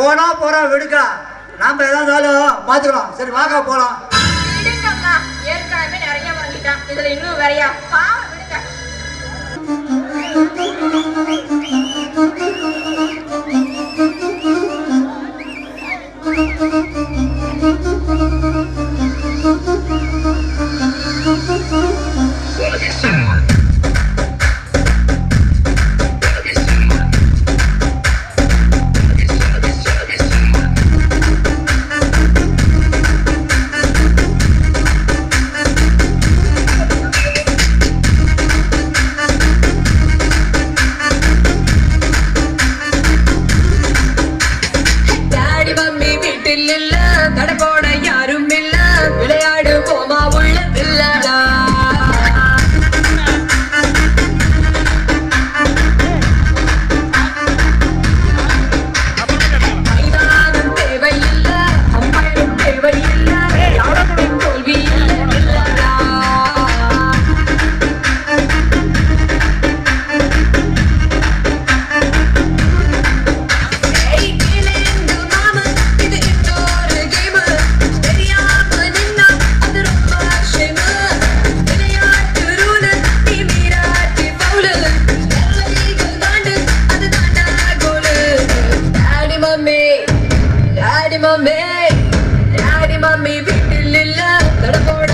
போனா போறா விடுக்கா. நாம ஏதாவது பாத்துக்கலாம் சரி வாங்க போலாம். ஏற்கனவே நிறைய வாங்கிட்டான் இதுல இன்னும் வேறையா? பாவம் விடுங்க. Thank you. ആടി മമ്മേ ആടി മമ്മി വീട്ടിലില്ല. തടപ്പോട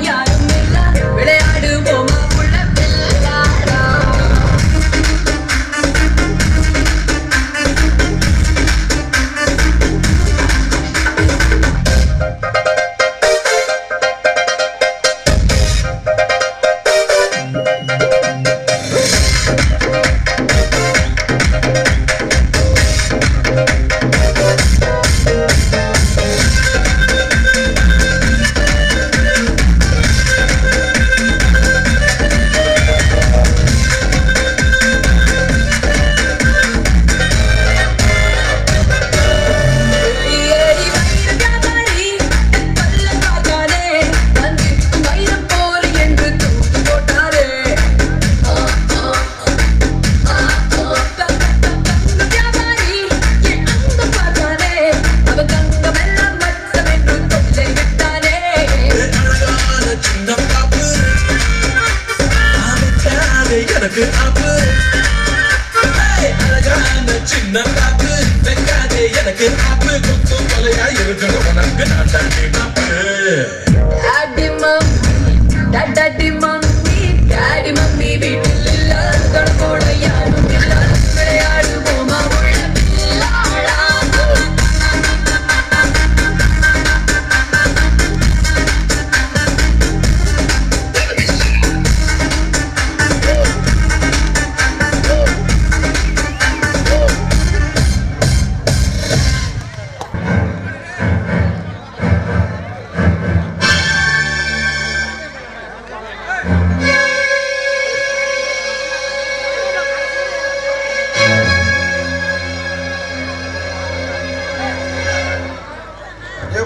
yeah.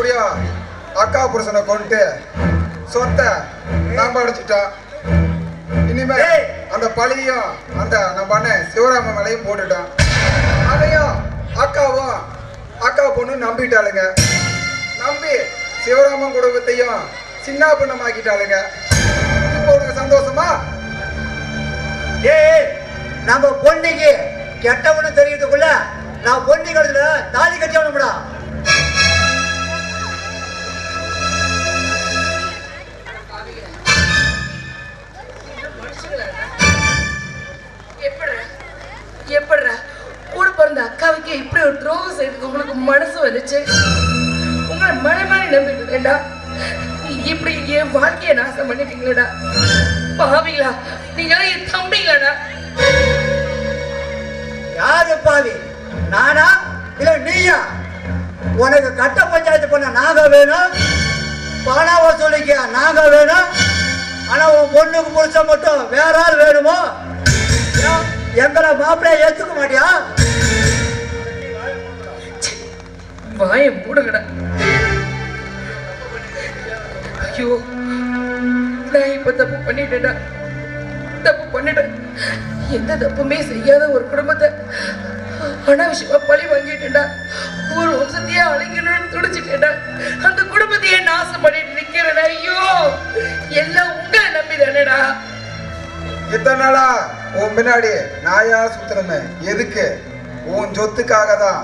அக்கா புருஷனை கொண்டு சொத்தை நாம அடிச்சிட்டோம் இனிமே ஏய். அந்த பழியும் அந்த நம்ம அண்ணன் சிவராம மேலையும் போட்டுட்டான். அதையும் அக்காவும் அக்கா பொண்ணு நம்பிட்டாளுங்க. நம்பி சிவராமன் குடும்பத்தையும் சின்ன பின்னமாக்கிட்டாளுங்க. இப்போ உனக்கு சந்தோஷமா? ஏய் நம்ம பொண்ணுக்கு கெட்டவனு தெரியறதுக்குள்ள நான் பொண்ணு கழுத்துல தாலி கட்டி உங்களுக்கு வந்துச்சு. உங்களை மழை மாதிரி நம்பிட்டேன்டா. இப்படி என் வாழ்க்கையை நாசம் பண்ணிட்டீங்களடா. பாவிங்களா நீங்க என் தம்பிங்களாடா. யாரு பாவி? நானா? இல்ல நீயா? உனக்கு கட்ட பஞ்சாயத்து பண்ண நாங்க வேணும். பண வசூலிக்க நாங்க வேணும். ஆனா உன் பொண்ணுக்கு புடிச்ச மட்டும் வேற ஆள் வேணுமோ? எங்களை மாப்பிள்ளைய ஏத்துக்க மாட்டியா? வாய மூடுங்கடா. ஐயோ நான் இப்ப தப்பு பண்ணிட்டேன்டா. தப்பு பண்ணிட்டேன். எந்த தப்புமே செய்யாத ஒரு குடும்பத்தை அனாவசியமா பழி வாங்கிட்டேன்டா. ஒரு வசதியா அழைக்கணும்னு துடிச்சிட்டேன்டா. அந்த குடும்பத்தையே நாசம் பண்ணிட்டு நிக்கிறேன்டா. ஐயோ எல்லாம் உங்களை நம்பிதானேடா. இத்தனை நாளா உன் பின்னாடி நாயா சுத்தணுமே? எதுக்கு? உன் சொத்துக்காக தான்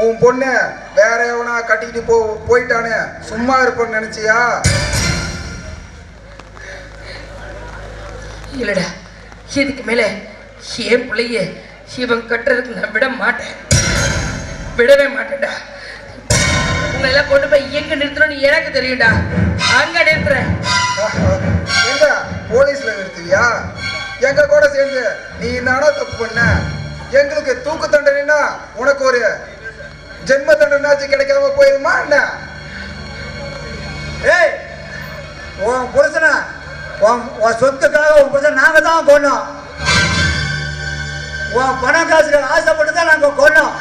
உன் பொண்ணு வேற எவனா கட்டிக்கிட்டு போ போயிட்டானே? சும்மா இருப்பேன்னு நினைச்சியா? இல்லடா இதுக்கு மேல என் பிள்ளைய இவன் கட்டுறதுக்கு நான் விட மாட்டேன். விடவே மாட்டேன்டா. உங்களை எல்லாம் கொண்டு போய் எங்க நிறுத்தணும்னு எனக்கு தெரியும்டா. அங்க நிறுத்துறேன் எங்க? போலீஸ்ல நிறுத்துவியா? எங்க கூட சேர்ந்து நீ நானா தப்பு பண்ண? எங்களுக்கு தூக்கு தண்டனைனா உனக்கு ஒரு ஜென்ம தண்டனாச்சும் கிடைக்காம போயிருமா என்ன? ஏய் உன் புருஷனை உன் உன் சொத்துக்காக உன் புருஷன் நாங்கள் தான் கொண்டோம் உன் பணம் காசு ஆசைப்பட்டு தான் நாங்கள் கொண்டோம்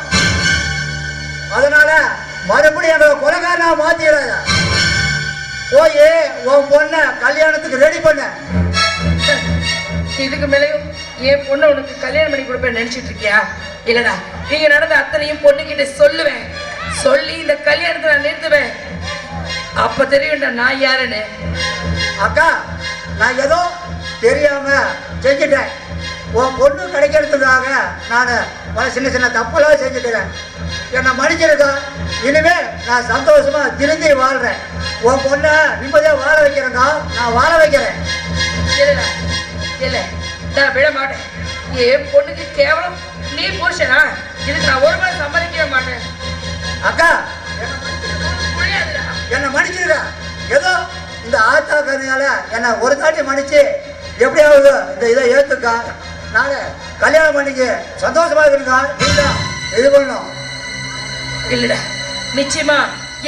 அதனால மறுபடியும் எங்களை கொலைகாரனா மாத்திடாத போய் உன் பொண்ணை கல்யாணத்துக்கு ரெடி பண்ண. இதுக்கு மேலேயும் என் பொண்ணை உனக்கு கல்யாணம் பண்ணி கொடுப்பேன் நினச்சிட்டு இருக்கியா? இல்லடா நீங்க நடந்த அத்தனையும் பொண்ணுகிட்ட சொல்லுவேன். சொல்லி இந்த கல்யாணத்தை நான் நிறுத்துவேன். அப்ப தெரியும்டா நான் யாருன்னு. அக்கா நான் ஏதோ தெரியாம செஞ்சுட்டேன். உன் பொண்ணு கிடைக்கிறதுக்காக நான் பல சின்ன சின்ன தப்பெல்லாம் செஞ்சுட்டேன் என்னை மன்னிச்சிருக்கா? இனிமே நான் சந்தோஷமா திருந்தி வாழ்றேன். உன் பொண்ணை நிம்மதியா வாழ வைக்கிறேங்க நான் வாழ வைக்கிறேன். இல்லடா இல்ல நான் விட மாட்டேன் என் பொண்ணுக்கு கேவலம். நீ புருஷனா? இதுக்கு நான் ஒரு மணி சம்மதிக்கவே மாட்டேன். அக்கா! என்னை மன்னிச்சிருக்கா? ஏதோ இந்த ஆத்தா கருணையால என்னை ஒரு தாட்டி மன்னிச்சு எப்படியாவது இந்த இதை ஏத்துக்கா. நான் கல்யாணம் பண்ணிக்க சந்தோஷமா இருக்கா நீங்க இது பண்ணணும் இல்லடா. நிச்சயமா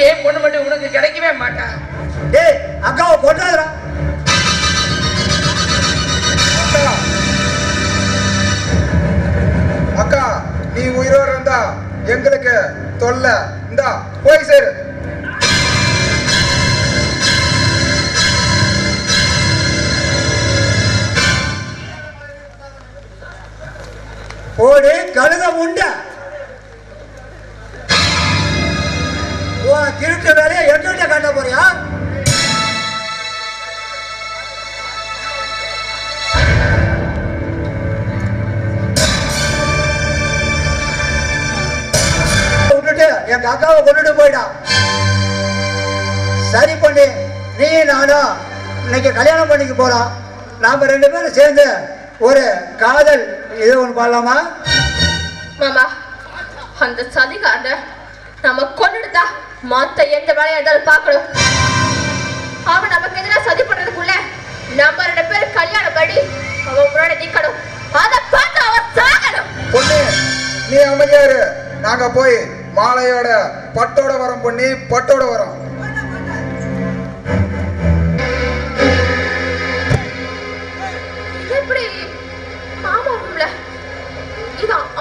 என் பொண்ணு மட்டும் உனக்கு கிடைக்கவே மாட்டா. டேய் அக்காவை கொண்டாடுறா எங்களுக்கு தொல்லை. இந்தா போய் சேரு. போடு கழுத உண்ட. உன் வேலையை எங்கிட்ட காட்ட போறியா? எங்க அக்காவை கொண்டுட்டு போயிட்டான் சரி பண்ணி நீ நானும் இன்னைக்கு கல்யாணம் பண்ணிக்க போறோம் நாம ரெண்டு பேரும் சேர்ந்து ஒரு காதல் இது ஒன்று பண்ணலாமா மாமா அந்த சதிகாரன நம்ம கொன்னுடுதா மொத்த எந்த வேலையா இருந்தாலும் பார்க்கணும். அவன் நமக்கு எதிராக சதி பண்றதுக்குள்ள நம்ம ரெண்டு பேரும் கல்யாணம் பண்ணி அவன் முன்னாடி நிக்கணும். அதை பார்த்து அவன் சாகணும். பொண்ணு நீ அமைதியா இரு. நாங்க போய் மாலையோட பட்டோட வரம் பொண்ணி பட்டோட வரம்.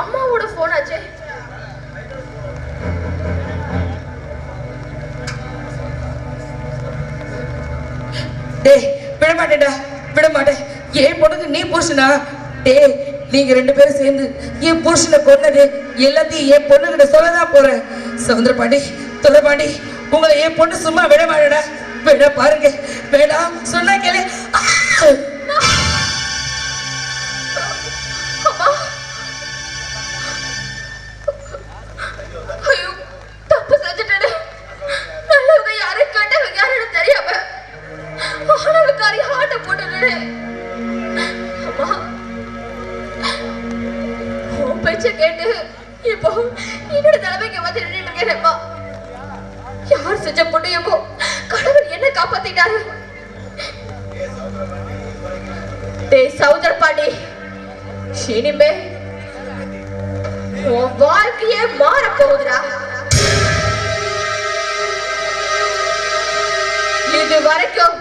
அம்மாவோட போன் ஆச்சே. டேய் விட மாட்டேன்டா விட மாட்டேன் ஏன் பொண்ணுக்கு நீ போச்சுனா டே நீங்க ரெண்டு பேரும் சேர்ந்து என் புருஷனை கொன்னது எல்லாத்தையும் என் பொண்ணுகிட்ட சொல்லதான் போறேன். சவுந்தரபாண்டி பாண்டி உங்களை என் பொண்ணு சும்மா விட மாட்டேடா. வேணா பாருங்க. வேணா சொன்னா கேளு. டேய் சௌதர் பாண்டி இனிமே உன் வாழ்க்கையே மாற போகுதுடா இது வரைக்கும்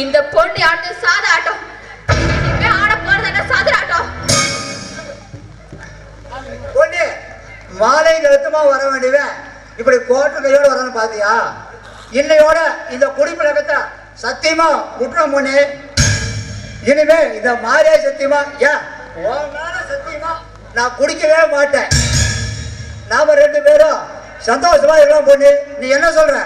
இந்த பொண்ணு ஆட்டு சாத ஆட்டம் இனிமே ஆட போறது என்ன சாத ஆட்டம் பொண்ணு மாலை கழுத்துமா வர வேண்டியவன் இப்படி கோட்டு கையோட வரணும் பாத்தியா இன்னையோட இந்த குடிப்பழக்கத்தை சத்தியமா விட்டுறோம் பொண்ணு இனிமே இத மாறியா சத்தியமா? ஏன் சத்தியமா? நான் குடிக்கவே மாட்டேன். நாம ரெண்டு பேரும் சந்தோஷமா இருக்கலாம் பொண்ணு. நீ என்ன சொல்ற?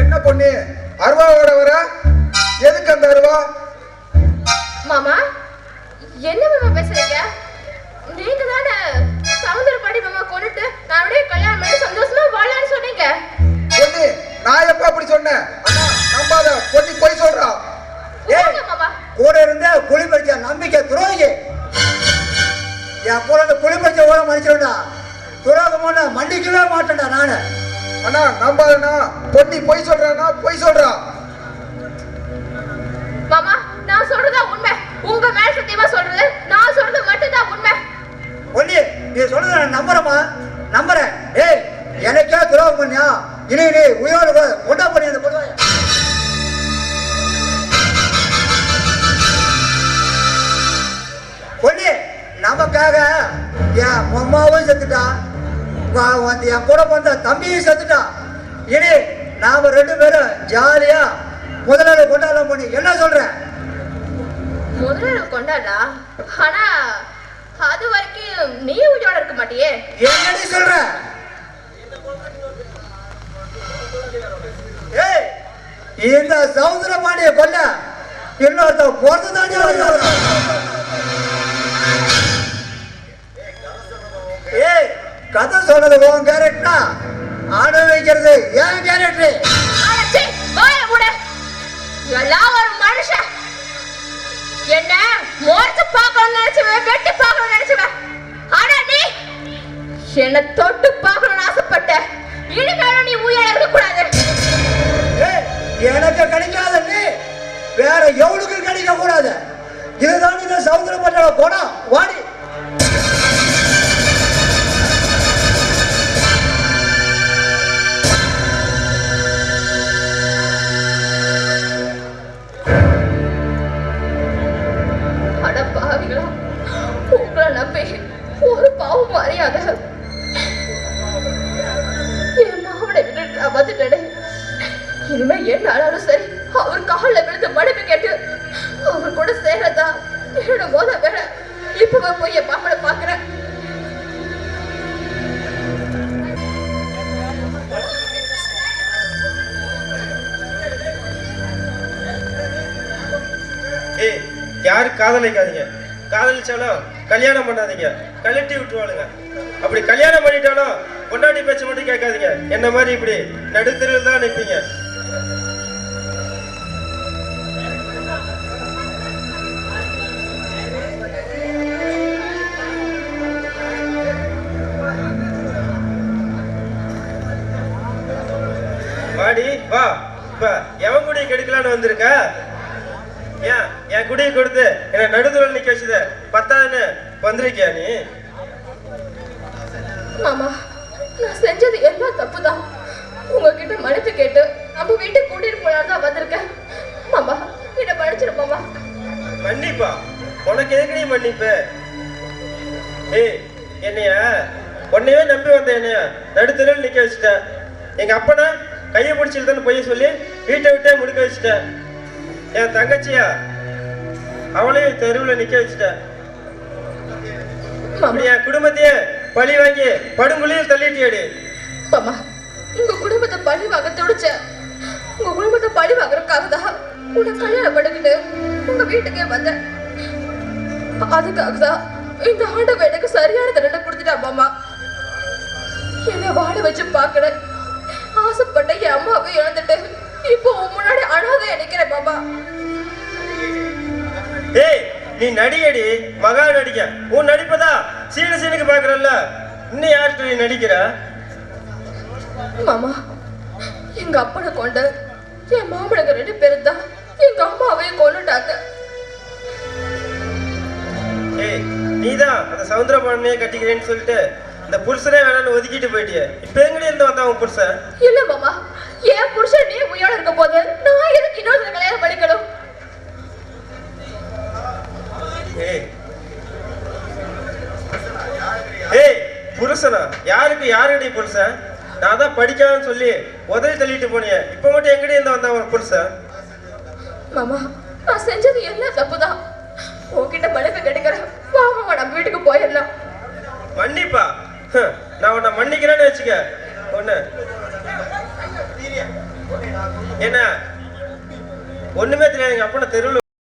என்ன பொண்ணு? அருவாவோட வர? எதுக்கு அந்த அருவா? மாமா என்ன மாமா பேசுறீங்க? நீங்க தானே சமுதிர பாடி மாமா கொண்டுட்டு நான் அப்படியே கல்யாணம் பண்ணி சந்தோஷமா வாழலாம்னு சொன்னீங்க. பொண்ணு நான் எப்ப அப்படி சொன்னேன்? நம்பாத. பொண்ணு போய் சொல்றா. ஏய் கூட இருந்த குளிப்பறிச்ச நம்பிக்கை துரோகி என் கூட இந்த குளிப்பறிச்ச ஓட மனுஷன்டா துரோகமான மன்னிக்கவே மாட்டேன்டா நானு. அண்ணா நம்பாதண்ணா. பொண்ணி பொய் சொல்றானா பொய் சொல்றா. மாமா நான் சொல்றதா உண்மை. உங்க மேல சத்தியமா சொல்றது நான் சொல்றது மட்டும்தான் உண்மை. ஒண்ணி நீ சொல்றத நான் நம்புறேம்மா. நம்புறேன். ஏய் எனக்கே துரோகம் பண்ணியா? இனி நீ உயிரோடு கொண்டா பண்ணி அந்த கொடுவாய பொண்ணு நமக்காக என் அம்மாவும் செத்துட்டா. வா- வந்து என் கூட வந்த தம்பியும் செத்துட்டான் இனி நாம ரெண்டு பேரும் ஜாலியா முதலாளி கொண்டாடலாம் பண்ணி என்ன சொல்ற? முதல்ல கொண்டாடா ஆனா அது வரைக்கும் நீ உயிரோட இருக்க மாட்டியே. என்னடி சொல்ற? இந்த சவுந்தர பாண்டிய கொல்ல இன்னொருத்த பொறுத்து தாண்டி ஏய் கதை சொன்னது உன் கேரக்டா அனுபவிக்கிறது ஏன் கேரக்டர் எல்லாம் ஒரு மனுஷன். என்ன மோர்த்து பார்க்கணும்னு நினைச்சுவேன் வெட்டி பார்க்கணும்னு நினைச்சுவேன். ஆனா நீ. என்ன தொட்டு வேற கிடைக்க கூடாது இதுதான் இந்த சமுத்திர பட்டோட குணம் வாடி. காதலிக்காதீங்க. காதலிச்சாலும் கல்யாணம் பண்ணாதீங்க. கழட்டி விட்டுருவாளுங்க. அப்படி கல்யாணம் பண்ணிட்டாலும் பொண்டாட்டி பேச்சு மட்டும் கேட்காதீங்க. என்ன மாதிரி இப்படி நடுத்தருவில் தான் நிற்பீங்க? வாடி வா. இப்ப எவன் கூட கெடுக்கலான்னு வந்திருக்க? ஏன்? என் குடியை கொடுத்து என்ன நடுதுவல் நிக்க வச்சது. பத்தாதுன்னு வந்திருக்கியா நீ? மாமா நான் செஞ்சது எல்லாம் தப்புதான். உங்ககிட்ட மன்னிப்பு கேட்டு நம்ம வீட்டுக்கு கூட்டிட்டு போலான்னு தான் வந்திருக்கேன். மாமா என்ன மாமா. மன்னிப்பா? உனக்கு எதுக்கு நீ மன்னிப்பு? ஏய் என்னைய உன்னையவே நம்பி வந்த என்னைய நடுத்தருவில் நிக்க வச்சுட்ட. எங்க அப்பனை கையை பிடிச்சிருந்தேன்னு பொய்ய சொல்லி வீட்டை விட்டே முடுக்க வச்சுட்டேன் என் தங்கச்சியா அவளையும் தெருவில் நிக்க வச்சுட்டேன் என் குடும்பத்தையே பழி வாங்கி படுங்குழியில் தள்ளிட்டியாடு. மாமா உங்க குடும்பத்தை பழி வாங்க துடிச்ச உங்க குடும்பத்தை பழி வாங்குறதுக்காக தான் உன்னை கல்யாணம் பண்ணிக்கிட்டு உங்க வீட்டுக்கே வந்தேன். அதுக்காக தான் இந்த ஆண்டவன் எனக்கு சரியான தண்டனை கொடுத்துட்டா மாமா. என்னை வாழ வச்சு பார்க்கல ஆசைப்பட்ட என் அம்மாவை இழந்துட்டு நீ நடிகடி மகா நடிக்க. உன் நடிப்பதா சீனு சீனுக்கு பாக்குறல்ல இன்னும் யார்கிட்ட நீ நடிக்கிற? மாமா எங்க அப்பனை கொண்ட என் மாமனுக்கு ரெண்டு பேரும் தான் எங்க அம்மாவையும் கொண்டுட்டாங்க ஏய் நீதான் அந்த சவுந்தரபாண்டியே கட்டிக்கிறேன்னு சொல்லிட்டு இந்த புருஷனே வேணாம்னு ஒதுக்கிட்டு போயிட்டியே. இப்ப எங்கடி இருந்து வந்தான் உன் புருஷன்? இல்ல மாமா என் புருஷன் நீ உயிரோட இருக்க போது நான் எதுக்கு இன்னொரு கல்யாணம் பண்ணிக்கணும் ஏய் ஏய் புருஷனா? யாருக்கு யாருடி புருஷன் நான் தான் படிக்காமன்னு சொல்லி உதவி தள்ளிட்டு போனியே. இப்ப மட்டும் எங்கடி இருந்து வந்தான் உன் புருஷன் மாமா நான் செஞ்சது எல்லாம் தப்புதான்? உன்கிட்ட மன்னிப்பு கேட்டுக்கிறேன் மாமா நம்ம வீட்டுக்கு போயிடலாம். மன்னிப்பா. நான் உன்னை மன்னிக்கிறேன்னு வச்சுக்க. ஒண்ணு. என்ன? ஒண்ணுமே தெரியாது. எங்க அப்பனை தெருவில்